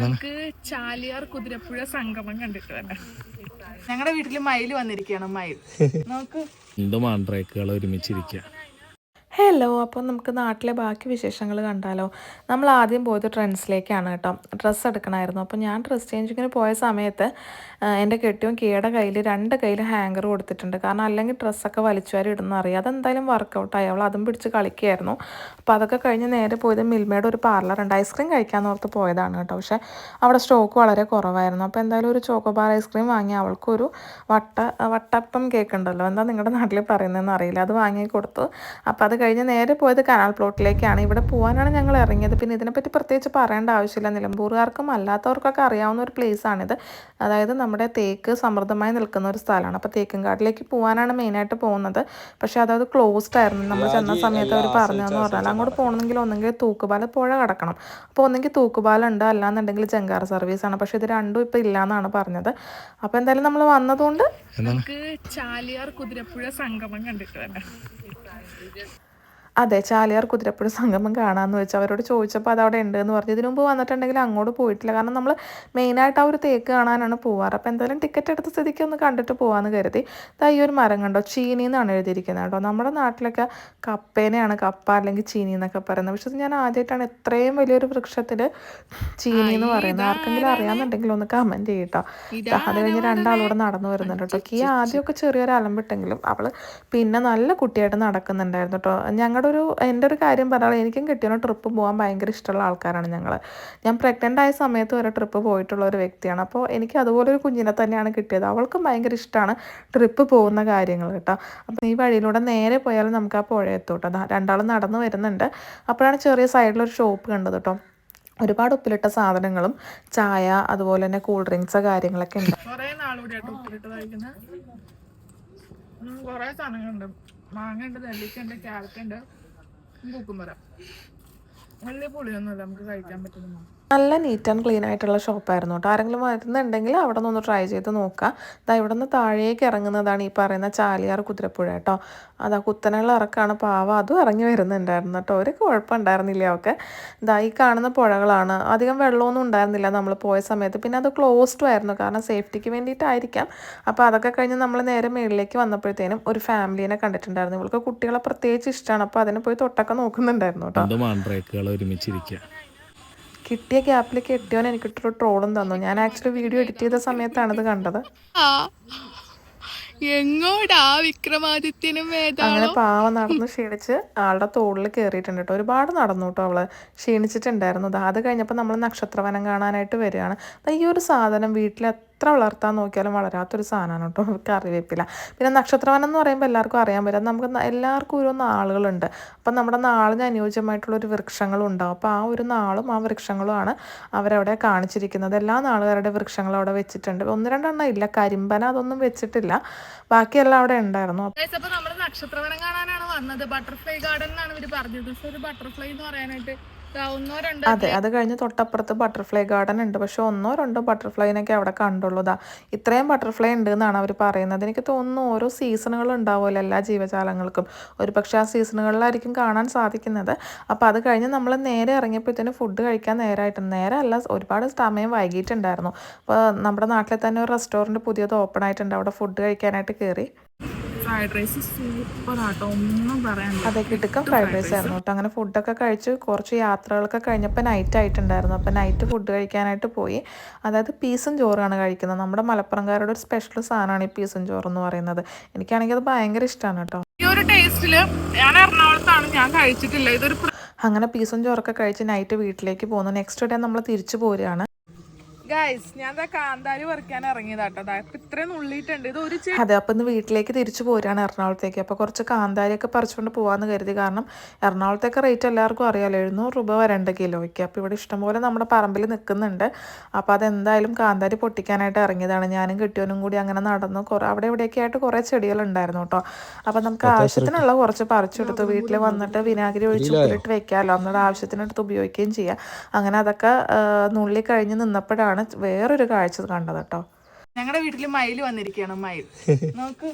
നമുക്ക് ചാലിയാർ കുതിരപ്പുഴ സംഗമം കണ്ടിട്ട് വരാം ഞങ്ങളുടെ വീട്ടിൽ മയിൽ വന്നിരിക്കുകയാണ് മയിൽ. നമുക്ക് രണ്ട് മാൻഡ്രേക്കുകൾ ഒരുമിച്ചിരിക്കുക ഹലോ അപ്പോൾ നമുക്ക് നാട്ടിലെ ബാക്കി വിശേഷങ്ങൾ കണ്ടാലോ. നമ്മൾ ആദ്യം പോയത് ട്രെൻഡ്സിലേക്കാണ് കേട്ടോ. ഡ്രസ്സ് എടുക്കണമായിരുന്നു. അപ്പോൾ ഞാൻ ഡ്രസ്സ് ചേഞ്ചിങ്ങിന് പോയ സമയത്ത് എന്റെ കെട്ടിയും കീയുടെ കയ്യിൽ രണ്ട് കയ്യിൽ ഹാങ്കർ കൊടുത്തിട്ടുണ്ട്. കാരണം അല്ലെങ്കിൽ ഡ്രസ്സൊക്കെ വലിച്ചു വാരി ഇടുന്ന അറിയാം. അതെന്തായാലും വർക്കൗട്ടായി അവൾ അതും പിടിച്ച് കളിക്കുകയായിരുന്നു. അപ്പോൾ അതൊക്കെ കഴിഞ്ഞ് നേരെ പോയത് മിൽമയുടെ ഒരു പാർലറുണ്ട് ഐസ്ക്രീം കഴിക്കാമെന്ന് ഓർത്ത് പോയതാണ് കേട്ടോ. പക്ഷേ അവിടെ സ്റ്റോക്ക് വളരെ കുറവായിരുന്നു. അപ്പോൾ എന്തായാലും ഒരു ചോക്കോബാർ ഐസ്ക്രീം വാങ്ങി അവൾക്കൊരു വട്ട വട്ടപ്പം കേക്ക് ഉണ്ടല്ലോ. എന്താ നിങ്ങളുടെ നാട്ടിൽ പറയുന്നതെന്ന് അറിയില്ല. അത് വാങ്ങി കൊടുത്തു. അപ്പോൾ അത് കഴിഞ്ഞ് നേരെ പോയത് കനാൽ പ്ലോട്ടിലേക്കാണ്. ഇവിടെ പോകാനാണ് ഞങ്ങൾ ഇറങ്ങിയത്. പിന്നെ ഇതിനെപ്പറ്റി പ്രത്യേകിച്ച് പറയേണ്ട ആവശ്യമില്ല. നിലമ്പൂറുകാർക്കും അല്ലാത്തവർക്കൊക്കെ അറിയാവുന്ന ഒരു പ്ലേസാണിത്. ആണിത് അതായത് നമ്മുടെ തേക്ക് സമൃദ്ധമായി നിൽക്കുന്ന ഒരു സ്ഥലമാണ്. അപ്പോൾ തേക്കുംകാട്ടിലേക്ക് പോകാനാണ് മെയിനായിട്ട് പോകുന്നത്. പക്ഷേ അതായത് ക്ലോസ്ഡ് ആയിരുന്നു. നമ്മൾ ചെന്ന സമയത്ത് അവർ പറഞ്ഞതെന്ന് പറഞ്ഞാൽ അങ്ങോട്ട് പോകണമെങ്കിൽ ഒന്നെങ്കിൽ തൂക്കുപാല പുഴ കടക്കണം. അപ്പോൾ ഒന്നെങ്കിൽ തൂക്കുപാലുണ്ട് അല്ലാന്നുണ്ടെങ്കിൽ ജങ്കാർ ആണ്. പക്ഷേ ഇത് രണ്ടും ഇപ്പോൾ ഇല്ലയെന്നാണ് പറഞ്ഞത്. അപ്പോൾ എന്തായാലും നമ്മൾ വന്നതുകൊണ്ട് നമുക്ക് ചാലിയാർ കുതിരപ്പുഴ സംഗമം കണ്ടിട്ട് വരാം. അതെ ചാലിയാർ കുതിരപ്പുഴ സംഗമം കാണാമെന്ന് വെച്ചാൽ അവരോട് ചോദിച്ചപ്പോൾ അത് അവിടെ ഉണ്ട് എന്ന് പറഞ്ഞു. ഇതിനു മുമ്പ് വന്നിട്ടുണ്ടെങ്കിൽ അങ്ങോട്ട് പോയിട്ടില്ല. കാരണം നമ്മൾ മെയിനായിട്ട് ആ ഒരു തേക്ക് കാണാനാണ് പോവാറ്. അപ്പോൾ എന്തായാലും ടിക്കറ്റ് എടുത്ത സ്ഥിതിക്ക് ഒന്ന് കണ്ടിട്ട് പോകാമെന്ന് കരുതി. ഈ ഒരു മരം കണ്ടോ? ചീനി എന്നാണ് എഴുതിയിരിക്കുന്നത് കേട്ടോ. നമ്മുടെ നാട്ടിലൊക്കെ കപ്പേനെയാണ് കപ്പ അല്ലെങ്കിൽ ചീനി എന്നൊക്കെ പറയുന്നത്. പക്ഷേ ഞാൻ ആദ്യമായിട്ടാണ് ഇത്രയും വലിയൊരു വൃക്ഷത്തിൽ ചീനി എന്ന് പറയുന്നത്. ആർക്കെങ്കിലും അറിയാമെന്നുണ്ടെങ്കിൽ ഒന്ന് കമന്റ് ചെയ്യട്ടോ അത് കഴിഞ്ഞ് രണ്ടാളൂടെ നടന്നു വരുന്നുണ്ട് കേട്ടോ. കീ ആദ്യമൊക്കെ ചെറിയൊരു അലമ്പിട്ടെങ്കിലും അവൾ പിന്നെ നല്ല കുട്ടിയായിട്ട് നടക്കുന്നുണ്ടായിരുന്നു കേട്ടോ. ഞങ്ങളുടെ ഒരു എന്റെ ഒരു കാര്യം പറഞ്ഞാൽ എനിക്കും കിട്ടിയ ട്രിപ്പ് പോകാൻ ഭയങ്കര ഇഷ്ടമുള്ള ആൾക്കാരാണ് ഞങ്ങൾ ഞാൻ പ്രഗ്നന്റ് ആയ സമയത്ത് വരെ ട്രിപ്പ് പോയിട്ടുള്ള ഒരു വ്യക്തിയാണ്. അപ്പോൾ എനിക്ക് അതുപോലെ ഒരു കുഞ്ഞിനെ തന്നെയാണ് കിട്ടിയത്. അവൾക്കും ഭയങ്കര ഇഷ്ടമാണ് ട്രിപ്പ് പോകുന്ന കാര്യങ്ങൾ കേട്ടോ. അപ്പോൾ ഈ വഴിയിലൂടെ നേരെ പോയാൽ നമുക്ക് ആ പുഴ എത്തും കേട്ടോ. രണ്ടാളും നടന്നു വരുന്നുണ്ട്. അപ്പോഴാണ് ചെറിയ സൈഡിലൊരു ഷോപ്പ് കണ്ടത് കേട്ടോ. ഒരുപാട് ഉപ്പിലിട്ട സാധനങ്ങളും ചായ അതുപോലെ തന്നെ കൂൾ ഡ്രിങ്ക്സ് കാര്യങ്ങളൊക്കെ ഉണ്ട്. കുറേ നാളുകൂടി ആയിട്ട് ഉപ്പിലിട്ട് കഴിക്കുന്ന കൊറേ സാധനങ്ങളുണ്ട്. മാങ്ങ ഉണ്ട് നെല്ലിക്കുണ്ട് ക്യാരറ്റ് ഉണ്ട് കുക്കുമ്പറ വലിയ പുളിയൊന്നുമില്ല നമുക്ക് കഴിക്കാൻ പറ്റുന്ന നല്ല നീറ്റ് ആൻഡ് ക്ലീൻ ആയിട്ടുള്ള ഷോപ്പായിരുന്നു കേട്ടോ ആരെങ്കിലും വരുന്നുണ്ടെങ്കിൽ അവിടെ നിന്ന് ട്രൈ ചെയ്ത് നോക്കുക അതാ ഇവിടെ നിന്ന് താഴേക്ക് ഇറങ്ങുന്നതാണ് ഈ പറയുന്ന ചാലിയാർ കുതിരപ്പുഴ കേട്ടോ അതാ കുത്തനുള്ള ഇറക്കാണ് പാവ. അതും ഇറങ്ങി വരുന്നുണ്ടായിരുന്നു കേട്ടോ ഒരു കുഴപ്പമുണ്ടായിരുന്നില്ല ഒക്കെ. ഇതാ ഈ കാണുന്ന പുഴകളാണ്. അധികം വെള്ളമൊന്നും ഉണ്ടായിരുന്നില്ല നമ്മൾ പോയ സമയത്ത്. പിന്നെ അത് ക്ലോസ്ഡും ആയിരുന്നു. കാരണം സേഫ്റ്റിക്ക് വേണ്ടിയിട്ടായിരിക്കാം. അപ്പോൾ അതൊക്കെ കഴിഞ്ഞ് നമ്മൾ നേരെ മേളിലേക്ക് വന്നപ്പോഴത്തേനും ഒരു ഫാമിലിനെ കണ്ടിട്ടുണ്ടായിരുന്നു. ഇവൾക്ക് കുട്ടികളെ പ്രത്യേകിച്ച് ഇഷ്ടമാണ്. അപ്പോൾ അതിനെ പോയി തൊട്ടൊക്കെ നോക്കുന്നുണ്ടായിരുന്നു കേട്ടോ ഒരുമിച്ചിരിക്കുക കിട്ടിയ ഗ്യാപ്പിൽ കെട്ടിയവൻ എനിക്കിട്ടൊരു ട്രോളും തന്നു. ഞാൻ ആക്ച്വലി വീഡിയോ എഡിറ്റ് ചെയ്ത സമയത്താണ് ഇത് കണ്ടത് എങ്ങോടാ വിക്രമാദിത്യനും അങ്ങനെ പാവ നടന്ന് ക്ഷീണിച്ച് ആളുടെ തോളിൽ കയറിയിട്ടുണ്ട് കേട്ടോ. ഒരുപാട് നടന്നു കേട്ടോ അവൾ. ക്ഷീണിച്ചിട്ടുണ്ടായിരുന്നു. അത് കഴിഞ്ഞപ്പോൾ നമ്മൾ നക്ഷത്രവനം കാണാനായിട്ട് വരികയാണ്. ഈ ഒരു സാധനം വീട്ടിൽ എത്ര വളർത്താൻ നോക്കിയാലും വളരാത്തൊരു സാധനമാണ് കേട്ടോ. കറിവേപ്പില പിന്നെ നക്ഷത്രവനം എന്ന് പറയുമ്പോൾ എല്ലാവർക്കും അറിയാൻ പറ്റും. നമുക്ക് എല്ലാവർക്കും ഓരോ നാളുകളുണ്ട്. അപ്പം നമ്മുടെ നാളിന് അനുയോജ്യമായിട്ടുള്ള ഒരു വൃക്ഷങ്ങളും ഉണ്ടാവും അപ്പോൾ ആ ഒരു നാളും ആ വൃക്ഷങ്ങളുമാണ് അവരവിടെ കാണിച്ചിരിക്കുന്നത്. എല്ലാ നാളുകാരുടെ വൃക്ഷങ്ങളും അവിടെ വെച്ചിട്ടുണ്ട്. ഒന്ന് രണ്ടെണ്ണം ഇല്ല. കരിമ്പന അതൊന്നും വെച്ചിട്ടില്ല. ബാക്കിയെല്ലാം അവിടെ ഉണ്ടായിരുന്നു. Guys, അപ്പൊ നമ്മൾ നക്ഷത്രവനം കാണാനാണ് വന്നത്. ബട്ടർഫ്ലൈ ഗാർഡൻ എന്നാണ് ഇവർ പറഞ്ഞത്. ഒരു ബട്ടർഫ്ലൈ എന്ന് പറയാനായിട്ട് അതെ അത് കഴിഞ്ഞ് തൊട്ടപ്പുറത്ത് ബട്ടർഫ്ലൈ ഗാർഡൻ ഉണ്ട്. പക്ഷെ ഒന്നോ രണ്ടോ ബട്ടർഫ്ലൈനൊക്കെ അവിടെ കണ്ടുള്ളൂ. ദാ ഇത്രയും ബട്ടർഫ്ലൈ ഉണ്ട് എന്നാണ് അവർ പറയുന്നത്. എനിക്ക് തോന്നുന്നു ഓരോ സീസണുകൾ ഉണ്ടാവുമല്ലോ എല്ലാ ജീവജാലങ്ങൾക്കും. ഒരു പക്ഷേ ആ സീസണുകളിലായിരിക്കും കാണാൻ സാധിക്കുന്നത്. അപ്പോൾ അത് കഴിഞ്ഞ് നമ്മൾ നേരെ ഇറങ്ങിയപ്പോഴത്തേനും ഫുഡ് കഴിക്കാൻ നേരമായിട്ട് നേരെ അല്ല ഒരുപാട് സമയം വൈകിട്ടുണ്ടായിരുന്നു അപ്പോൾ നമ്മുടെ നാട്ടിൽ തന്നെ ഒരു റെസ്റ്റോറന്റ് പുതിയത് ഓപ്പൺ ആയിട്ടുണ്ട്. അവിടെ ഫുഡ് കഴിക്കാനായിട്ട് കയറി ഫ്രൈഡ് റൈസ് സൂപ്പർ ആട്ടോ ഒന്നും അതെ കിടുക്കം ഫ്രൈഡ് റൈസ് ആയിരുന്നു കേട്ടോ. അങ്ങനെ ഫുഡൊക്കെ കഴിച്ച് കുറച്ച് യാത്രകളൊക്കെ കഴിഞ്ഞപ്പോൾ നൈറ്റ് ആയിട്ടുണ്ടായിരുന്നു. അപ്പോൾ നൈറ്റ് ഫുഡ് കഴിക്കാനായിട്ട് പോയി. അതായത് പീസും ചോറാണ് കഴിക്കുന്നത്. നമ്മുടെ മലപ്പുറംകാരുടെ ഒരു സ്പെഷ്യൽ സാധനമാണ് ഈ പീസും ചോറ് എന്ന് പറയുന്നത്. എനിക്കാണെങ്കിൽ അത് ഭയങ്കര ഇഷ്ടമാണ് കേട്ടോ. ഈ ഒരു ടേസ്റ്റിൽ ഞാൻ എറണാകുളത്താണ്. ഞാൻ കഴിച്ചിട്ടില്ല. ഇതൊരു അങ്ങനെ പീസും ചോറൊക്കെ കഴിച്ച് നൈറ്റ് വീട്ടിലേക്ക് പോകുന്നു. നെക്സ്റ്റ് ഡേ നമ്മൾ തിരിച്ചു പോരുകയാണ്. ഗൈസ് ഞാൻ ദാ കാന്താരി പറിക്കാൻ ഇറങ്ങിയതാട്ടോ ദാ ഇപ്പൊ ഇത്രയും ഉള്ളിട്ടുണ്ട് ഇത് ഒരു ചെ- അതെ അപ്പൊ ഇന്ന് വീട്ടിലേക്ക് തിരിച്ചു പോരാണ് എറണാകുളത്തേക്ക്. അപ്പൊ കുറച്ച് കാന്താരിയൊക്കെ പറിച്ചുകൊണ്ട് പോവാന്ന് കരുതി. കാരണം എറണാകുളത്തേക്ക് റേറ്റ് എല്ലാവർക്കും അറിയാലോ. എഴുന്നൂറ് രൂപ വരണ്ട കിലോയ്ക്ക്. അപ്പൊ ഇവിടെ ഇഷ്ടംപോലെ നമ്മുടെ പറമ്പിൽ നിൽക്കുന്നുണ്ട്. അപ്പൊ അതെന്തായാലും കാന്താരി പൊട്ടിക്കാനായിട്ട് ഇറങ്ങിയതാണ്. ഞാനും കിട്ടിയവനും കൂടി അങ്ങനെ നടന്നു. കുറേ അവിടെ ഇവിടെയൊക്കെ ആയിട്ട് കുറേ ചെടികളുണ്ടായിരുന്നു കേട്ടോ അപ്പൊ നമുക്ക് ആവശ്യത്തിനുള്ള കുറച്ച് പറിച്ചെടുത്തു. വീട്ടിൽ വന്നിട്ട് വിനാഗിരി ഒഴിച്ച് ഉപ്പിലിട്ട് വെക്കാമല്ലോ നമ്മുടെ ആവശ്യത്തിനെടുത്ത് ഉപയോഗിക്കുകയും ചെയ്യാം. അങ്ങനെ അതൊക്കെ നുള്ളി കഴിഞ്ഞ് നിന്നപ്പോഴാണ് വേറൊരു കാഴ്ച കണ്ടത് കേട്ടോ. ഞങ്ങളുടെ വീട്ടിൽ മയിൽ വന്നിരിക്കുകയാണ് മയിൽ. നോക്ക്.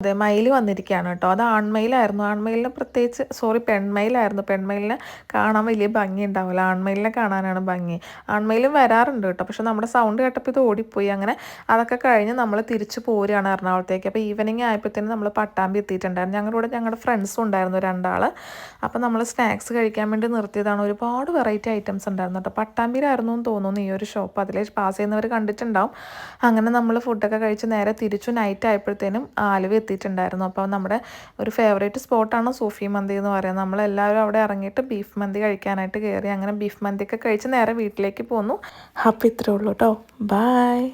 അതെ മയിൽ വന്നിരിക്കുകയാണ് കേട്ടോ. അത് ആൺമയിലായിരുന്നു ആൺമയിലിന് പ്രത്യേകിച്ച് സോറി പെൺമയിലായിരുന്നു. പെൺമയിലിനെ കാണാൻ വലിയ ഭംഗി ഉണ്ടാവില്ല. ആൺമയിലിനെ കാണാനാണ് ഭംഗി. ആൺമയിലും വരാറുണ്ട് കേട്ടോ. പക്ഷെ നമ്മുടെ സൗണ്ട് കേട്ടപ്പോൾ ഇത് ഓടിപ്പോയി. അങ്ങനെ അതൊക്കെ കഴിഞ്ഞ് നമ്മൾ തിരിച്ചു പോരുകയാണ് എറണാകുളത്തേക്ക്. അപ്പോൾ ഈവനിങ് ആയപ്പോഴത്തേനും നമ്മൾ പട്ടാമ്പി എത്തിയിട്ടുണ്ടായിരുന്നു. ഞങ്ങളുടെ കൂടെ ഞങ്ങളുടെ ഫ്രണ്ട്സും ഉണ്ടായിരുന്നു രണ്ടാൾ അപ്പോൾ നമ്മൾ സ്നാക്സ് കഴിക്കാൻ വേണ്ടി നിർത്തിയതാണ്. ഒരുപാട് വെറൈറ്റി ഐറ്റംസ് ഉണ്ടായിരുന്നു കേട്ടോ. പട്ടാമ്പിയിലായിരുന്നു എന്ന് തോന്നുന്നു ഈ ഒരു ഷോപ്പ് അതിലെ പാസ് ചെയ്യുന്നവർ കണ്ടിട്ടുണ്ടാവും. അങ്ങനെ നമ്മൾ ഫുഡൊക്കെ കഴിച്ച് നേരെ തിരിച്ചു നൈറ്റ് ആയപ്പോഴത്തേനും ആലുവ എത്തിയിട്ടുണ്ടായിരുന്നു. അപ്പോൾ നമ്മുടെ ഒരു ഫേവറേറ്റ് സ്പോട്ടാണ് സൂഫി മന്തി എന്ന് പറയുന്നത്. നമ്മളെല്ലാവരും അവിടെ ഇറങ്ങിയിട്ട് ബീഫ് മന്തി കഴിക്കാനായിട്ട് കയറി അങ്ങനെ ബീഫ് മന്തിയൊക്കെ കഴിച്ച് നേരെ വീട്ടിലേക്ക് പോന്നു. അപ്പോൾ ഇത്രേ ഉള്ളൂ കേട്ടോ ബായ്